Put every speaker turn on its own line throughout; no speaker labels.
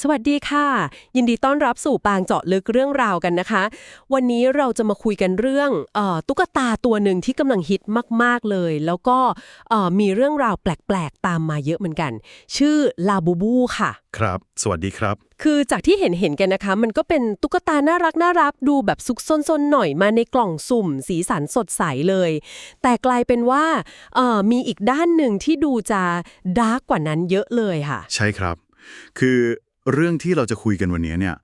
สวัสดีค่ะ ยินดีต้อนรับสู่ปางเจาะลึกเรื่องราวกันนะคะ วันนี้เราจะมาคุยกันเรื่องเออตุ๊กตาตัวหนึ่งที่กำลังฮิตมาก ๆ เลย แล้วก็เอ่อมีเรื่องราวแปลก ๆ ตามมาเยอะเหมือนกัน ชื่อลาบูบูค่ะ
ครับ สวัสดีครับ
คือจากที่เห็นเห็นๆกันนะคะ มันก็เป็นตุ๊กตาน่ารักน่ารักดูแบบซุกซนๆหน่อยมาในกล่องสุ่ม สีสันสดใสเลย แต่กลายเป็นว่าเอ่อมีอีกด้านหนึ่งที่ดูจะดาร์กกว่านั้นเยอะเลยค่ะ
ใช่ครับ คือ เรื่องที่เราจะคุยกันวันนี้เนี่ย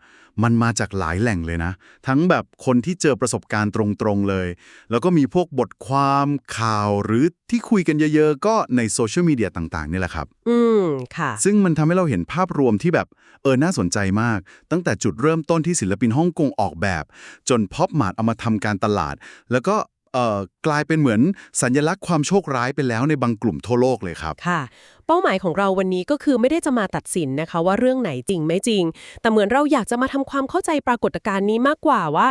มันมาจากหลายแหล่งเลยนะ ทั้งแบบคนที่เจอประสบการณ์ตรงๆเลย แล้วก็มีพวกบทความข่าวหรือที่คุยกันเยอะๆ ก็ในโซเชียลมีเดียต่างๆ นี่แหละครับ
อืมค่ะ
ซึ่งมันทำให้เราเห็นภาพรวมที่แบบ เออ น่าสนใจมาก ตั้งแต่จุดเริ่มต้นที่ศิลปินฮ่องกงออกแบบ จนพ็อปมาร์ทเอามาทำการตลาด แล้วก็เอ่อกลายเป็นเหมือนสัญลักษณ์ความโชคร้ายไปแล้วในบางกลุ่มทั่วโลกเลยครับ
ค่ะ เป้าหมายของเราวันนี้ก็คือไม่ได้จะมาตัดสินนะคะว่าเรื่องไหนจริงไม่จริง แต่เหมือนเราอยากจะมาทำความเข้าใจปรากฏการณ์นี้มากกว่าว่า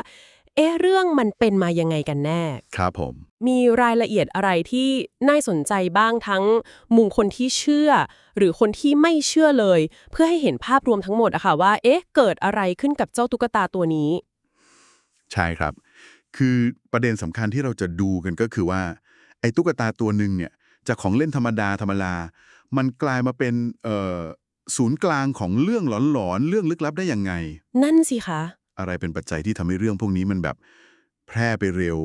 เอ๊ะเรื่องมันเป็นมายังไงกันแน่
ครับผม
มีรายละเอียดอะไรที่น่าสนใจบ้างทั้งมุมคนที่เชื่อ หรือคนที่ไม่เชื่อเลย เพื่อให้เห็นภาพรวมทั้งหมดอะค่ะว่า เอ๊ะ เกิดอะไรขึ้นกับเจ้าตุ๊กตาตัวนี้
ใช่ครับ คือประเด็นสำคัญที่เราจะดูกันก็คือว่าไอ้ตุ๊กตาตัวหนึ่งเนี่ยจากของเล่นธรรมดาธรรมดา มันกลายมาเป็นเอ่อศูนย์กลางของเรื่องหลอนๆ เรื่องลึกลับได้ยังไง
นั่นสิคะ
อะไรเป็นปัจจัยที่ทำให้เรื่องพวกนี้มันแบบแพร่ไปเร็ว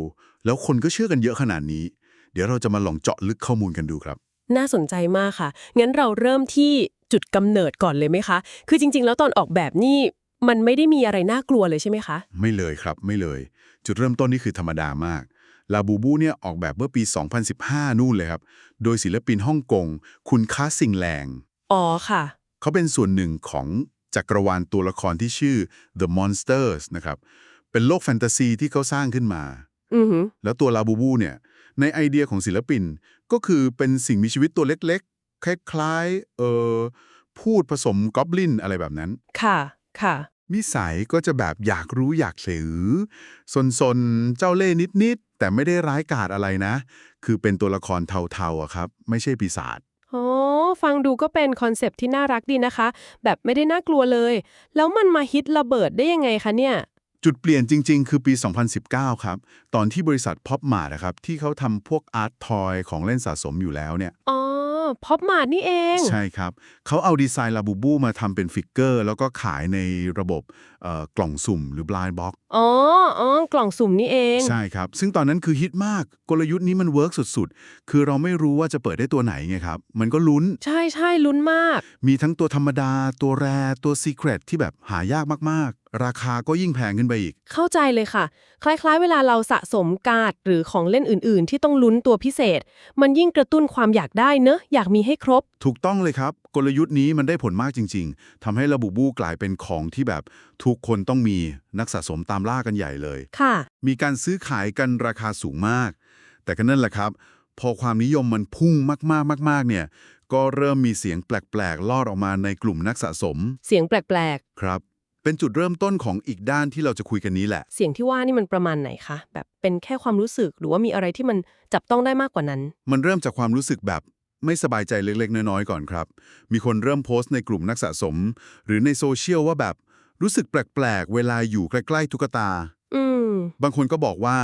แล้วคนก็เชื่อกันเยอะขนาดนี้ เดี๋ยวเราจะมาลองเจาะลึกข้อมูลกันดูครับ
น่าสนใจมากค่ะ งั้นเราเริ่มที่จุดกำเนิดก่อนเลยไหมคะ คือจริง ๆ แล้วตอนออกแบบนี่มันไม่ได้มีอะไรน่ากลัวเลยใช่ไหมคะ
ไม่เลยครับ ไม่เลย จุดเริ่มต้นนี่คือธรรมดามาก ลาบูบูเนี่ยออกแบบเมื่อปี 2015 นู่นเลยครับ โดยศิลปินฮ่องกง คุณค้าสิงแหลง
อ๋อค่ะ
เขาเป็นส่วนหนึ่งของจักรวาลตัวละครที่ชื่อ The Monsters นะครับ เป็นโลกแฟนตาซีที่เขาสร้างขึ้นมา
อือหือ
แล้วตัวลาบูบูเนี่ย ในไอเดียของศิลปินก็คือเป็นสิ่งมีชีวิตตัวเล็กๆ คล้ายๆ เอ่อพูดผสมกอบลินอะไรแบบนั้น
ค่ะ ค่ะ
นิสัยก็จะแบบอยากรู้อยากสือซนๆเจ้าเล่ห์นิด ๆ แต่ไม่ได้ร้ายกาจอะไรนะ คือเป็นตัวละครเทาๆอะครับ ไม่ใช่ปีศาจ
อ๋อฟังดูก็เป็นคอนเซปต์ที่น่ารักดีนะคะ แบบไม่ได้น่ากลัวเลย แล้วมันมาฮิตระเบิดได้ยังไงคะเนี่ย
จุดเปลี่ยนจริง ๆ คือปี 2019 ครับ ตอนที่บริษัทพ็อปมาร์นะครับ ที่เขาทำพวกอาร์ตทอยของเล่นสะสมอยู่แล้วเนี่ย
อ๋อ พอปมาดนี่เอง
ใช่ครับ เขาเอาดีไซน์ลาบูบูมาทำเป็นฟิกเกอร์ แล้วก็ขายในระบบเอ่อกล่องสุ่มหรือ blind box
อ๋ออ๋อกล่องสุ่มนี่เอง
ใช่ครับ ซึ่งตอนนั้นคือฮิตมากกลยุทธ์นี้มันเวิร์กสุดๆ คือเราไม่รู้ว่าจะเปิดได้ตัวไหนไงครับ มันก็ลุ้น
ใช่ใช่ลุ้นมาก
มีทั้งตัวธรรมดา ตัวแรตัวซีเครตที่แบบหายากมากๆ ราคาก็ยิ่งแพงขึ้นไปอีก
เข้าใจเลยค่ะ คล้ายๆ เวลาเราสะสมการ์ดหรือของเล่นอื่น ๆ ที่ต้องลุ้นตัวพิเศษ มันยิ่งกระตุ้นความอยากได้เนอะอยากมีให้ครบ
ถูกต้องเลยครับ กลยุทธ์นี้มันได้ผลมากจริง ๆทำให้ระบุบูกลายเป็นของที่แบบทุกคนต้องมีนักสะสมตามล่ากันใหญ่เลย
ค่ะ
มีการซื้อขายกันราคาสูงมาก แต่ก็นั่นแหละครับ พอความนิยมมันพุ่งมากๆมากๆเนี่ย ก็เริ่มมีเสียงแปลกๆลอดออกมาในกลุ่มนักสะสม
เสียงแปลก
ครับ เป็นจุดเริ่มต้นของอีกด้านที่เราจะคุยกันนี้แหละ
ๆเสียงที่ว่านี่มันประมาณไหนคะ แบบเป็นแค่ความรู้สึกหรือว่ามีอะไรที่มันจับต้องได้มากกว่านั้น
มันเริ่มจากความรู้สึกแบบไม่สบายใจเล็ก ๆ น้อยๆก่อนครับ มีคนเริ่มโพสต์ในกลุ่มนักสะสม หรือในโซเชียลว่าแบบรู้สึกแปลกๆ เวลาอยู่ใกล้ๆตุ๊กตา
อืม
บางคนก็บอกว่า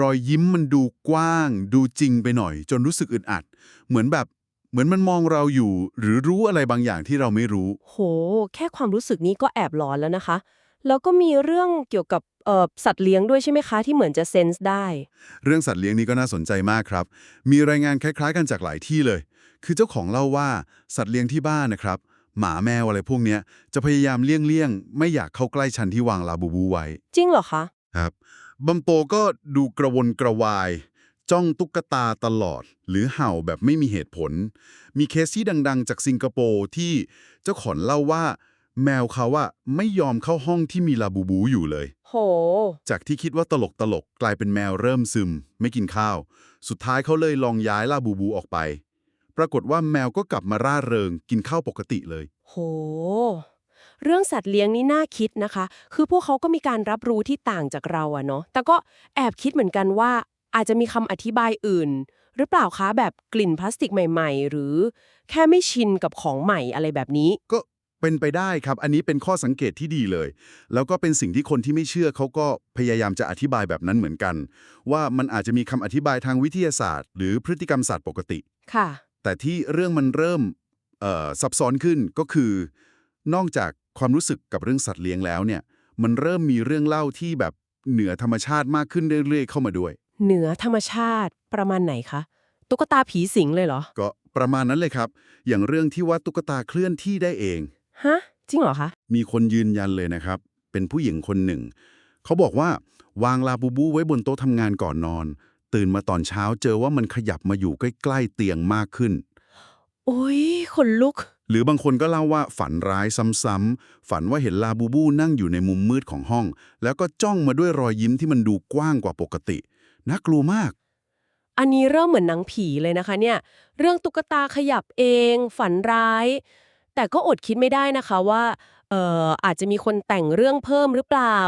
รอยยิ้มมันดูกว้าง ดูจริงไปหน่อย จนรู้สึกอึดอัด เหมือนแบบ เหมือนมันมองเราอยู่ หรือรู้อะไรบางอย่างที่เราไม่รู้
โห แค่ความรู้สึกนี้ก็แอบหลอนแล้วนะคะ แล้วก็มีเรื่องเกี่ยวกับเอ่อสัตว์เลี้ยงด้วยใช่ไหมคะที่เหมือนจะเซนส์ได้
เรื่องสัตว์เลี้ยงนี้ก็น่าสนใจมากครับ มีรายงานคล้าย ๆ กันจากหลายที่เลย คือเจ้าของเล่าว่าสัตว์เลี้ยงที่บ้านนะครับ หมาแมวอะไรพวกเนี้ยจะพยายามเลี่ยงๆไม่อยากเข้าใกล้ชั้นที่วางลาบูบูไว้
จริงเหรอคะ
ครับบัมโปก็ดูกระวนกระวาย จ้องตุ๊กตาตลอด หรือเห่าแบบไม่มีเหตุผล มีเคสที่ดัง ๆ จากสิงคโปร์ที่เจ้าของเล่าว่า แมวเขาอะไม่ยอมเข้าห้องที่มีลาบูบูอยู่เลย
โห
จากที่คิดว่าตลกตลกๆกลายเป็นแมวเริ่มซึม ไม่กินข้าว สุดท้ายเขาเลยลองย้ายลาบูบูออกไป ปรากฏว่าแมวก็กลับมาร่าเริงกินข้าวปกติเลย
โห เรื่องสัตว์เลี้ยงนี่น่าคิดนะคะ คือพวกเขาก็มีการรับรู้ที่ต่างจากเราอะเนาะแต่ก็แอบคิดเหมือนกันว่า อาจจะมีคำอธิบายอื่น หรือเปล่าคะแบบกลิ่นพลาสติกใหม่ ๆ หรือแค่ไม่ชินกับของใหม่อะไรแบบนี้
ก็เป็นไปได้ครับ อันนี้เป็นข้อสังเกตที่ดีเลย แล้วก็เป็นสิ่งที่คนที่ไม่เชื่อเขาก็พยายามจะอธิบายแบบนั้นเหมือนกัน ว่ามันอาจจะมีคำอธิบายทางวิทยาศาสตร์ หรือพฤติกรรมศาสตร์ปกติ
ค่ะ
แต่ที่เรื่องมันเริ่มเอ่อซับซ้อนขึ้นก็คือ นอกจากความรู้สึกกับเรื่องสัตว์เลี้ยงแล้วเนี่ย มันเริ่มมีเรื่องเล่าที่แบบเหนือธรรมชาติมากขึ้นเรื่อยๆเข้ามาด้วย
เหนือธรรมชาติประมาณไหนคะ ตุ๊กตาผีสิงเลยเหรอ
ก็ประมาณนั้นเลยครับ อย่างเรื่องที่ว่าตุ๊กตาเคลื่อนที่ได้เอง
ฮะ จริงเหรอคะ
มีคนยืนยันเลยนะครับ เป็นผู้หญิงคนหนึ่ง เขาบอกว่าวางลาบูบูไว้บนโต๊ะทำงานก่อนนอน ตื่นมาตอนเช้าเจอว่ามันขยับมาอยู่ใกล้ๆเตียงมากขึ้น
โอ้ยขนลุก
หรือบางคนก็เล่าว่าฝันร้ายซ้ำๆ ฝันว่าเห็นลาบูบูนั่งอยู่ในมุมมืดของห้อง แล้วก็จ้องมาด้วยรอยยิ้มที่มันดูกว้างกว่าปกติ น่ากลัวมาก
อันนี้เริ่มเหมือนหนังผีเลยนะคะเนี่ย เรื่องตุ๊กตาขยับเอง ฝันร้าย แต่ก็อดคิดไม่ได้นะคะว่าเอ่ออาจจะมีคนแต่งเรื่องเพิ่มหรือเปล่า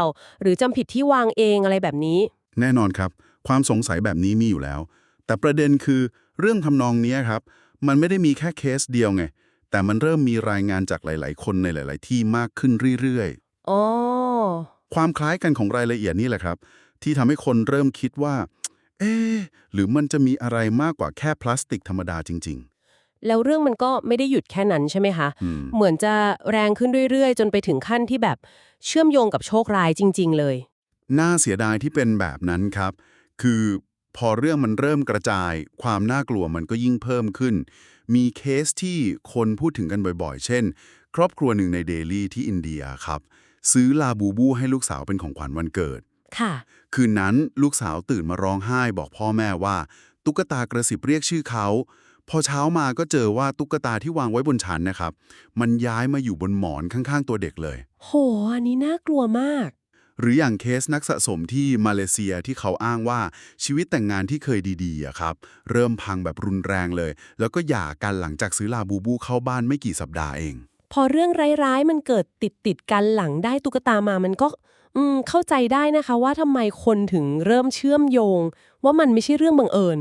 หรือจำผิดที่วางเองอะไรแบบนี้
แน่นอนครับ ความสงสัยแบบนี้มีอยู่แล้ว แต่ประเด็นคือเรื่องทำนองเนี้ยครับ มันไม่ได้มีแค่เคสเดียวไง แต่มันเริ่มมีรายงานจากหลาย ๆ คนในหลาย ๆ ที่มากขึ้นเรื่อย
อ๋อ
ๆความคล้ายกันของรายละเอียดนี่แหละครับ ที่ทำให้คนเริ่มคิดว่า เอ๊ะหรือมันจะมีอะไรมากกว่าแค่พลาสติกธรรมดาจริง
แล้วเรื่องมันก็ไม่ได้หยุดแค่นั้นใช่ไหมคะ
อืม
เหมือนจะแรงขึ้นเรื่อยๆ จนไปถึงขั้นที่แบบเชื่อมโยงกับโชคร้ายจริง ๆ เลย
ๆน่าเสียดายที่เป็นแบบนั้นครับ คือพอเรื่องมันเริ่มกระจาย ความน่ากลัวมันก็ยิ่งเพิ่มขึ้น มีเคสที่คนพูดถึงกันบ่อยๆ เช่น ครอบครัวหนึ่งในเดลีที่อินเดียครับ ซื้อลาบูบูให้ลูกสาวเป็นของขวัญวันเกิด
ค่ะ
คืนนั้นลูกสาวตื่นมาร้องไห้บอกพ่อแม่ว่า ตุ๊กตากระสิบเรียกชื่อเขา พอเช้ามาก็เจอว่าตุ๊กตาที่วางไว้บนชั้นนะครับ มันย้ายมาอยู่บนหมอนข้างๆ ตัวเด็กเลย
โห อันนี้น่ากลัวมาก
หรืออย่างเคสนักสะสมที่มาเลเซียที่เขาอ้างว่าชีวิตแต่งงานที่เคยดีๆอะครับ เริ่มพังแบบรุนแรงเลย แล้วก็หย่ากันหลังจากซื้อลาบูบูเข้าบ้านไม่กี่สัปดาห์เอง
พอเรื่องร้ายๆ มันเกิดติดติดๆกันหลังได้ตุ๊กตามามันก็ อืมเข้าใจได้นะคะว่าทำไมคนถึงเริ่มเชื่อมโยง ว่ามันไม่ใช่เรื่องบังเอิญ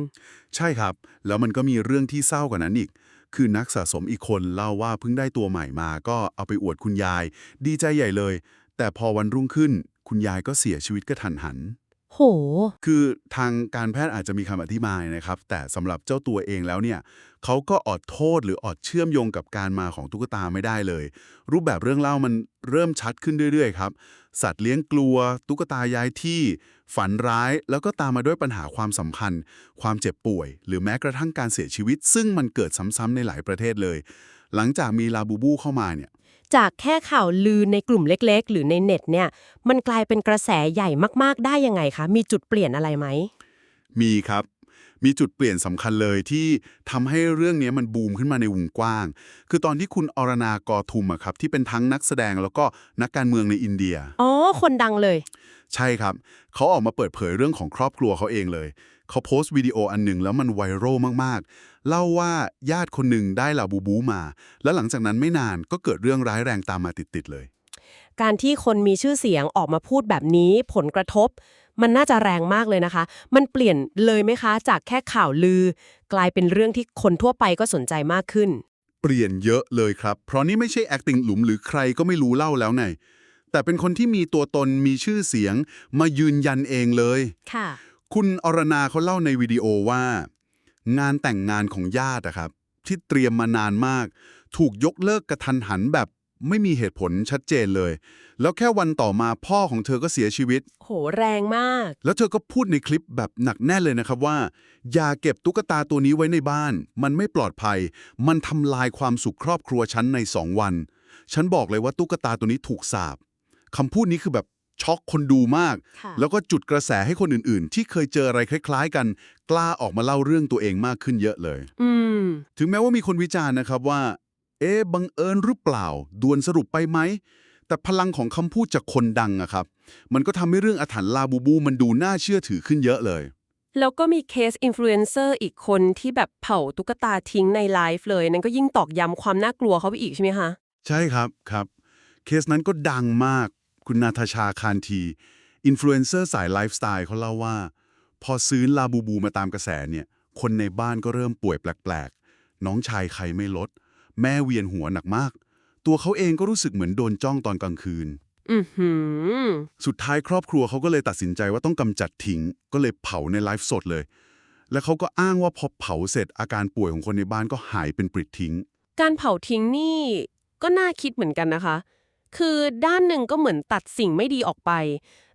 ใช่ครับ แล้วมันก็มีเรื่องที่เศร้ากว่านั้นอีก คือนักสะสมอีกคนเล่าว่าเพิ่งได้ตัวใหม่มา ก็เอาไปอวดคุณยาย ดีใจใหญ่เลย แต่พอวันรุ่งขึ้น คุณยายก็เสียชีวิตกระทันหัน
โห
คือทางการแพทย์อาจจะมีคำอธิบายนะครับ แต่สำหรับเจ้าตัวเองแล้วเนี่ยเขาก็อดโทษหรืออดเชื่อมโยงกับการมาของตุ๊กตาไม่ได้เลย รูปแบบเรื่องเล่ามันเริ่มชัดขึ้นเรื่อยๆครับ สัตว์เลี้ยงกลัว ตุ๊กตาย้ายที่ ฝันร้าย แล้วก็ตามมาด้วยปัญหาความสัมพันธ์ ความเจ็บป่วย หรือแม้กระทั่งการเสียชีวิต ซึ่งมันเกิดซ้ำๆในหลายประเทศเลย หลังจากมีลาบูบูเข้ามาเนี่ย
จากแค่ข่าวลือในกลุ่มเล็กๆ หรือในเน็ตเนี่ย มันกลายเป็นกระแสใหญ่มากๆ ได้ยังไงคะ มีจุดเปลี่ยนอะไรไหม
มีครับ มีจุดเปลี่ยนสำคัญเลยที่ทำให้เรื่องนี้มันบูมขึ้นมาในวงกว้าง คือตอนที่คุณอรนากอทุมอะครับที่เป็นทั้งนักแสดงแล้วก็นักการเมืองในอินเดีย
อ๋อ คนดังเลย
ใช่ครับ เขาออกมาเปิดเผยเรื่องของครอบครัวเขาเองเลย เขาโพสต์วิดีโออันหนึ่งแล้วมันไวรัลมากๆ เล่าว่าญาติคนหนึ่งได้ลาบูบูมา แล้วหลังจากนั้นไม่นานก็เกิดเรื่องร้ายแรงตามมาติดๆเลย
การที่คนมีชื่อเสียงออกมาพูดแบบนี้ผลกระทบ มันน่าจะแรงมากเลยนะคะ มันเปลี่ยนเลยไหมคะ จากแค่ข่าวลือ กลายเป็นเรื่องที่คนทั่วไปก็สนใจมากขึ้น
เปลี่ยนเยอะเลยครับ เพราะนี่ไม่ใช่ acting หลุมหรือใครก็ไม่รู้เล่าแล้วไงแต่เป็นคนที่มีตัวตนมีชื่อเสียง มายืนยันเองเลย
ค่ะ
คุณอรนาเขาเล่าในวิดีโอว่า งานแต่งงานของญาติอะครับ ที่เตรียมมานานมาก ถูกยกเลิกกระทันหันแบบไม่มีเหตุผลชัดเจนเลย แล้วแค่วันต่อมาพ่อของเธอก็เสียชีวิต
โหแรงมาก
แล้วเธอก็พูดในคลิปแบบหนักแน่นเลยนะครับว่า อย่าเก็บตุ๊กตาตัวนี้ไว้ในบ้าน มันไม่ปลอดภัย มันทำลายความสุขครอบครัวฉันในสองวัน ฉันบอกเลยว่าตุ๊กตาตัวนี้ถูกสาบคำพูดนี้คือแบบ ช็อกคนดูมาก
ค่ะ
แล้วก็จุดกระแสให้คนอื่นๆ ที่เคยเจออะไรคล้าย ๆ กัน กล้าออกมาเล่าเรื่องตัวเองมากขึ้นเยอะเลย
อืม
ถึงแม้ว่ามีคนวิจารณ์นะครับว่า เอ๊ะบังเอิญหรือเปล่าด่วนสรุปไปไหม แต่พลังของคำพูดจากคนดังอะครับ มันก็ทำให้เรื่องอาถรรพ์ลาบูบูมันดูน่าเชื่อถือขึ้นเยอะเลย
แล้วก็มีเคสอินฟลูเอนเซอร์อีกคนที่แบบเผาตุ๊กตาทิ้งในไลฟ์เลย นั่นก็ยิ่งตอกย้ำความน่ากลัวเขาไปอีกใช่ไหมคะ
ใช่ครับครับ เคสนั้นก็ดังมาก คุณนาทาชาคานทีอินฟลูเอนเซอร์สายไลฟ์สไตล์เขาเล่าว่า พอซื้อลาบูบูมาตามกระแสเนี่ย คนในบ้านก็เริ่มป่วยแปลกๆ น้องชายใครไม่ลด แม่เวียนหัวหนักมาก ตัวเขาเองก็รู้สึกเหมือนโดนจ้องตอนกลางคืน
อือหือ
สุดท้ายครอบครัวเขาก็เลยตัดสินใจว่าต้องกำจัดทิ้ง ก็เลยเผาในไลฟ์สดเลย แล้วเขาก็อ้างว่าพอเผาเสร็จอาการป่วยของคนในบ้านก็หายเป็นปริดทิ้ง
การเผาทิ้งนี่ก็น่าคิดเหมือนกันนะคะ คือด้านหนึ่งก็เหมือนตัดสิ่งไม่ดีออกไป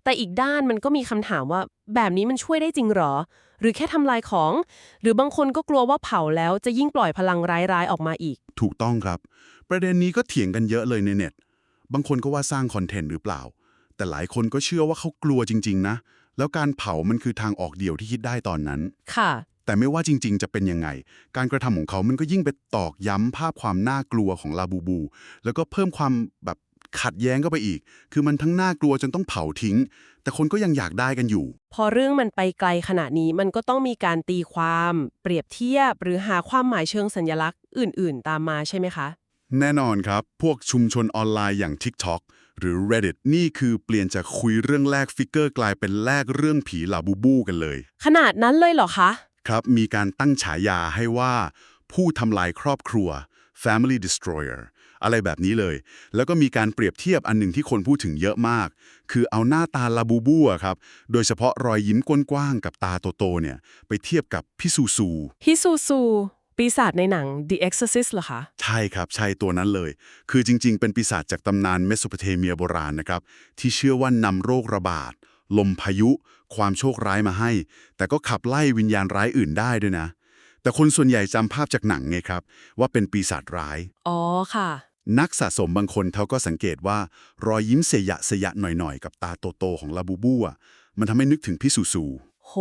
แต่อีกด้านมันก็มีคำถามว่า แบบนี้มันช่วยได้จริงหรอ หรือแค่ทำลายของ หรือบางคนก็กลัวว่าเผาแล้วจะยิ่งปล่อยพลังร้ายๆออกมาอีก
ถูกต้องครับ ประเด็นนี้ก็เถียงกันเยอะเลยในเน็ต บางคนก็ว่าสร้างคอนเทนต์หรือเปล่า แต่หลายคนก็เชื่อว่าเขากลัวจริง ๆ นะ แล้วการเผามันคือทางออกเดียวที่คิดได้ตอนนั้น
ค่ะ
แต่ไม่ว่าจริง ๆ จะเป็นยังไง การกระทำของเขามันก็ยิ่งไปตอกย้ำภาพความน่ากลัวของลาบูบู แล้วก็เพิ่มความแบบ ขัดแย้งเข้าไปอีก คือมันทั้งน่ากลัวจนต้องเผาทิ้ง แต่คนก็ยังอยากได้กันอยู่
พอเรื่องมันไปไกลขนาดนี้มันก็ต้องมีการตีความ เปรียบเทียบ หรือหาความหมายเชิงสัญลักษณ์อื่น ๆ ตามมาใช่ไหมคะ
แน่นอนครับ พวกชุมชนออนไลน์อย่าง TikTok หรือ Reddit นี่คือเปลี่ยนจากคุยเรื่องแลกฟิกเกอร์กลายเป็นแลกเรื่องผีลาบูบูกันเลย
ขนาดนั้นเลยเหรอคะ
ครับ มีการตั้งฉายาให้ว่า ผู้ทำลายครอบครัว Family Destroyer อะไรแบบนี้เลย แล้วก็มีการเปรียบเทียบอันหนึ่งที่คนพูดถึงเยอะมาก คือเอาหน้าตาลาบูบูอะครับ โดยเฉพาะรอยยิ้มกว้างๆกับตาโตๆเนี่ย ไปเทียบกับพี่ซูซู
ฮิซูซูปีศาจในหนัง The Exorcist เหรอคะ
ใช่ครับ ใช่ตัวนั้นเลย คือจริง ๆ เป็นปีศาจจากตำนานเมโสโปเตเมียโบราณนะครับ ที่เชื่อว่านำโรคระบาด ลมพายุ ความโชคร้ายมาให้ แต่ก็ขับไล่วิญญาณร้ายอื่นได้ด้วยนะ แต่คนส่วนใหญ่จำภาพจากหนังไงครับ ว่าเป็นปีศาจร้าย
อ๋อค่ะ
นักสะสมบางคนเขาก็สังเกตว่ารอยยิ้มเสยะเสยะหน่อยๆ กับตาโตๆของลาบูบูอะมันทำให้นึกถึงพี่ซูซู
โห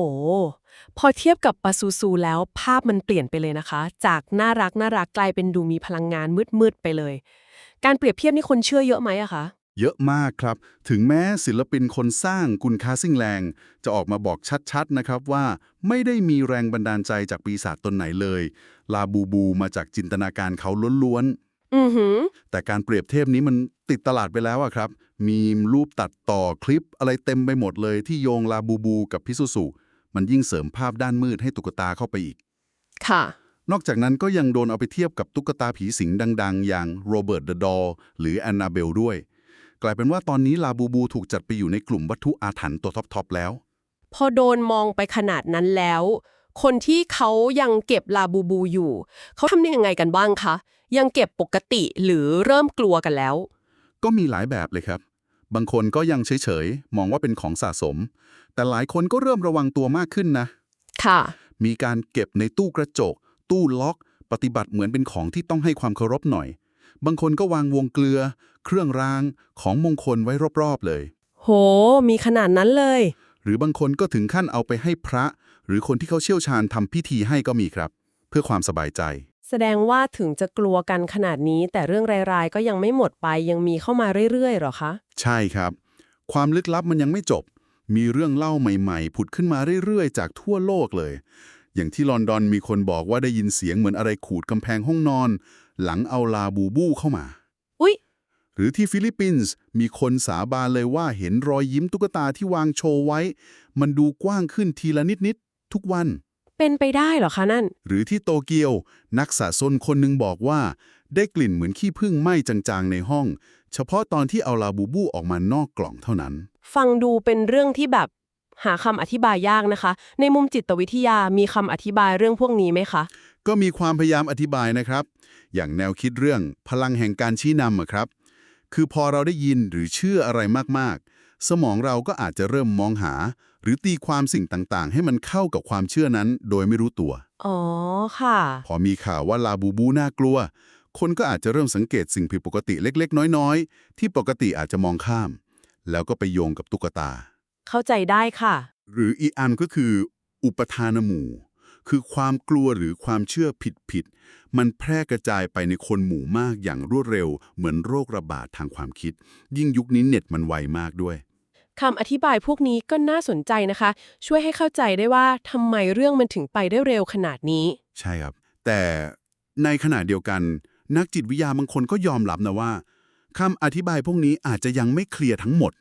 พอเทียบกับปาซูซูแล้วภาพมันเปลี่ยนไปเลยนะคะ จากน่ารักน่ารักกลายเป็นดูมีพลังงานมืดๆไปเลย การเปรียบเทียบนี่คนเชื่อเยอะไหมอะคะ
เยอะมากครับ ถึงแม้ศิลปินคนสร้างกุนคาซิงแรง จะออกมาบอกชัดๆนะครับว่าไม่ได้มีแรงบันดาลใจจากปีศาจตนไหนเลย ลาบูบูมาจากจินตนาการเขาล้วน
อือหือ
ๆแต่การเปรียบเทียบนี้มันติดตลาดไปแล้วอะครับ มีรูปตัดต่อคลิปอะไรเต็มไปหมดเลยที่โยงลาบูบูกับพิซูซุมันยิ่งเสริมภาพด้านมืดให้ตุ๊กตาเข้าไปอีก
ค่ะ
นอกจากนั้นก็ยังโดนเอาไปเทียบกับตุ๊กตาผีสิงดัง ๆ อย่างโรเบิร์ตเดอะดอลหรือแอนนาเบลด้วย กลายเป็นว่าตอนนี้ลาบูบูถูกจัดไปอยู่ในกลุ่มวัตถุอาถรรพ์ตัวท็อปๆแล้ว
พอโดนมองไปขนาดนั้นแล้ว คนที่เขายังเก็บลาบูบูอยู่ เขาทำยังไงกันบ้างคะ ยังเก็บปกติหรือเริ่มกลัวกันแล้ว
ก็มีหลายแบบเลยครับ บางคนก็ยังเฉยๆ มองว่าเป็นของสะสม แต่หลายคนก็เริ่มระวังตัวมากขึ้นนะ
ค่ะ
มีการเก็บในตู้กระจก ตู้ล็อก ปฏิบัติเหมือนเป็นของที่ต้องให้ความเคารพหน่อย บางคนก็วางวงเกลือ เครื่องรางของมงคลไว้รอบๆเลย
โห มีขนาดนั้นเลย
หรือบางคนก็ถึงขั้นเอาไปให้พระ หรือคนที่เขาเชี่ยวชาญทำพิธีให้ก็มีครับ เพื่อความสบายใจ
แสดงว่าถึงจะกลัวกันขนาดนี้ แต่เรื่องรายๆ ก็ยังไม่หมดไปยังมีเข้ามาเรื่อยๆหรอคะ
ใช่ครับ ความลึกลับมันยังไม่จบ มีเรื่องเล่าใหม่ๆ ผุดขึ้นมาเรื่อยๆ จากทั่วโลกเลย อย่างที่ลอนดอนมีคนบอกว่าได้ยินเสียงเหมือนอะไรขูดกำแพงห้องนอน หลังเอาลาบูบูเข้ามา
อุ๊ย
หรือที่ฟิลิปปินส์มีคนสาบานเลยว่าเห็นรอยยิ้มตุ๊กตาที่วางโชว์ไว้ มันดูกว้างขึ้นทีละนิด ๆ ทุกวัน
เป็นไปได้เหรอคะนั่น
หรือที่โตเกียว นักสะสมคนหนึ่งบอกว่า ได้กลิ่นเหมือนขี้ผึ้งไหม้จาง ๆ ในห้อง เฉพาะตอนที่เอาลาบูบูออกมานอกกล่องเท่านั้น
ฟังดูเป็นเรื่องที่แบบหาคำอธิบายยากนะคะ ในมุมจิตวิทยามีคำอธิบายเรื่องพวกนี้ไหมคะ
ก็มีความพยายามอธิบายนะครับ อย่างแนวคิดเรื่องพลังแห่งการชี้นำอะครับ คือพอเราได้ยินหรือเชื่ออะไรมากๆ สมองเราก็อาจจะเริ่มมองหา หรือตีความสิ่งต่างๆ ให้มันเข้ากับความเชื่อนั้น โดยไม่รู้ตัว
อ๋อ ค่ะ
พอมีข่าวว่าลาบูบูน่ากลัว คนก็อาจจะเริ่มสังเกตสิ่งผิดปกติเล็กๆ น้อยๆ ที่ปกติอาจจะมองข้าม แล้วก็ไปโยงกับตุ๊กตา
เข้าใจได้ค่ะ
หรืออีกอันก็คือ อุปทานหมู่ คือความกลัวหรือความเชื่อผิดๆมันแพร่กระจายไปในคนหมู่มากอย่างรวดเร็ว เหมือนโรคระบาดทางความคิด ยิ่งยุคนี้เน็ตมันไวมากด้วย
คำอธิบายพวกนี้ก็น่าสนใจนะคะ ช่วยให้เข้าใจได้ว่าทำไมเรื่องมันถึงไปได้เร็วขนาดนี้
ใช่ครับ แต่ในขณะเดียวกัน นักจิตวิทยาบางคนก็ยอมรับนะว่าคำอธิบายพวกนี้อาจจะยังไม่เคลียร์ทั้งหมด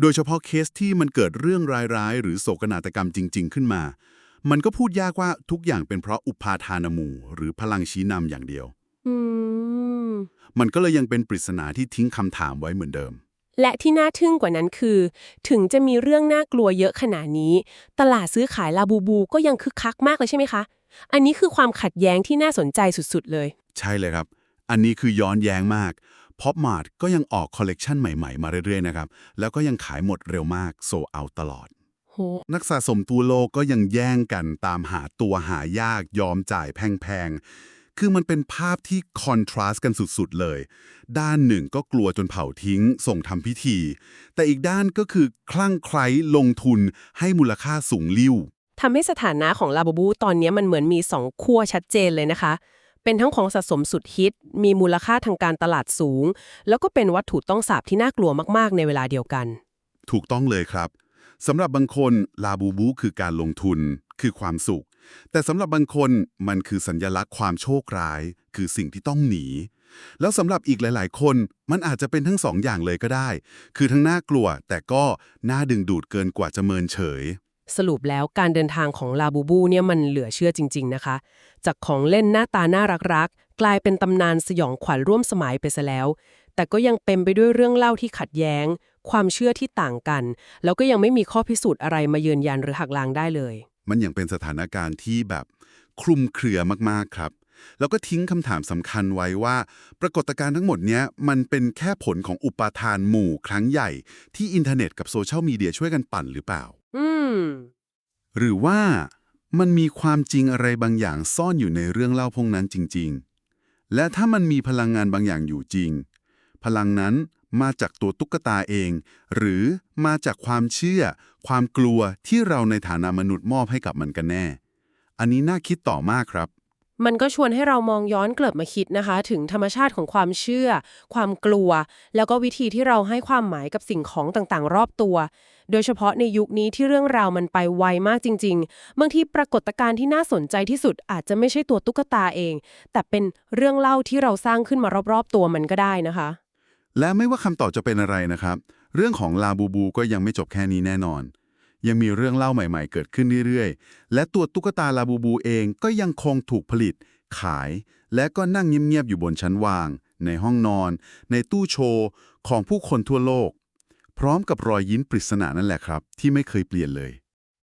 โดยเฉพาะเคสที่มันเกิดเรื่องร้ายๆ หรือโศกนาฏกรรมจริง ๆ ขึ้นมา มันก็พูดยากว่าทุกอย่างเป็นเพราะอุปาทานหมู่ หรือพลังชี้นำอย่างเดียว
อืม
มันก็เลยยังเป็นปริศนาที่ทิ้งคำถามไว้เหมือนเดิม
และที่น่าทึ่งกว่านั้นคือ ถึงจะมีเรื่องน่ากลัวเยอะขนาดนี้ ตลาดซื้อขายลาบูบูก็ยังคึกคักมากเลยใช่ไหมคะ อันนี้คือความขัดแย้งที่น่าสนใจสุดๆเลย
ใช่เลยครับ อันนี้คือย้อนแย้งมาก p o p Mart ก็ยังออกคอลเลกชันใหม่ๆ มาเรื่อยๆนะครับ แล้วก็ยังขายหมดเร็วมากโซเอาตลอด
โห
นักสะสมตัวโลกก็ยังแย่งกันตามหาตัวหายากยอมจ่ายแพงๆ คือมันเป็นภาพที่คอนทราสต์กันสุดๆเลย ด้านหนึ่งก็กลัวจนเผาทิ้ง ส่งทำพิธี แต่อีกด้านก็คือคลั่งไคล้ลงทุนให้มูลค่าสูงลิ่ว
ทำให้สถานะของลาบูบูตอนนี้มันเหมือนมีสองขั้วชัดเจนเลยนะคะ เป็นทั้งของสะสมสุดฮิต มีมูลค่าทางการตลาดสูง แล้วก็เป็นวัตถุต้องสาบที่น่ากลัวมากๆ ในเวลาเดียวกัน
ถูกต้องเลยครับ สำหรับบางคนลาบูบูคือการลงทุน คือความสุข แต่สำหรับบางคนมันคือสัญญลักษณ์ความโชคร้าย คือสิ่งที่ต้องหนี แล้วสำหรับอีกหลาย ๆ คนมันอาจจะเป็นทั้งสองอย่างเลยก็ได้ คือทั้งน่ากลัว แต่ก็น่าดึงดูดเกินกว่าจะเมินเฉย
สรุปแล้วการเดินทางของลาบูบูเนี่ยมันเหลือเชื่อจริง ๆ นะคะ จากของเล่นหน้าตาน่ารักๆกลายเป็นตำนานสยองขวัญร่วมสมัยไปซะแล้ว แต่ก็ยังเป็นไปด้วยเรื่องเล่าที่ขัดแย้ง ความเชื่อที่ต่างกัน แล้วก็ยังไม่มีข้อพิสูจน์อะไรมายืนยันหรือหักล้างได้เลย
มันยังเป็นสถานการณ์ที่แบบคลุมเครือมากๆครับ แล้วก็ทิ้งคำถามสำคัญไว้ว่า ปรากฏการณ์ทั้งหมดเนี้ยมันเป็นแค่ผลของอุปาทานหมู่ครั้งใหญ่ ที่อินเทอร์เน็ตกับโซเชียลมีเดียช่วยกันปั่นหรือเปล่า
อืม
หรือว่ามันมีความจริงอะไรบางอย่างซ่อนอยู่ในเรื่องเล่าพวกนั้นจริง ๆ และถ้ามันมีพลังงานบางอย่างอยู่จริง พลังนั้น มาจากตัวตุ๊กตาเอง หรือมาจากความเชื่อ ความกลัวที่เราในฐานะมนุษย์มอบให้กับมันกันแน่ อันนี้น่าคิดต่อมากครับ
มันก็ชวนให้เรามองย้อนกลับมาคิดนะคะ ถึงธรรมชาติของความเชื่อ ความกลัว แล้วก็วิธีที่เราให้ความหมายกับสิ่งของต่างๆ รอบตัว โดยเฉพาะในยุคนี้ที่เรื่องราวมันไปไวมากจริง ๆ บางทีปรากฏการณ์ที่น่าสนใจที่สุดอาจจะไม่ใช่ตัวตุ๊กตาเอง แต่เป็นเรื่องเล่าที่เราสร้างขึ้นมารอบๆตัวมันก็ได้นะคะ
และไม่ว่าคำตอบจะเป็นอะไรนะครับ เรื่องของลาบูบูก็ยังไม่จบแค่นี้แน่นอน ยังมีเรื่องเล่าใหม่ๆ เกิดขึ้นเรื่อยๆ และตัวตุ๊กตาลาบูบูเองก็ยังคงถูกผลิต ขาย และก็นั่งเงียบๆอยู่บนชั้นวาง ในห้องนอน ในตู้โชว์ ของผู้คนทั่วโลก พร้อมกับรอยยิ้มปริศนานั่นแหละครับ ที่ไม่เคยเปลี่ยนเลย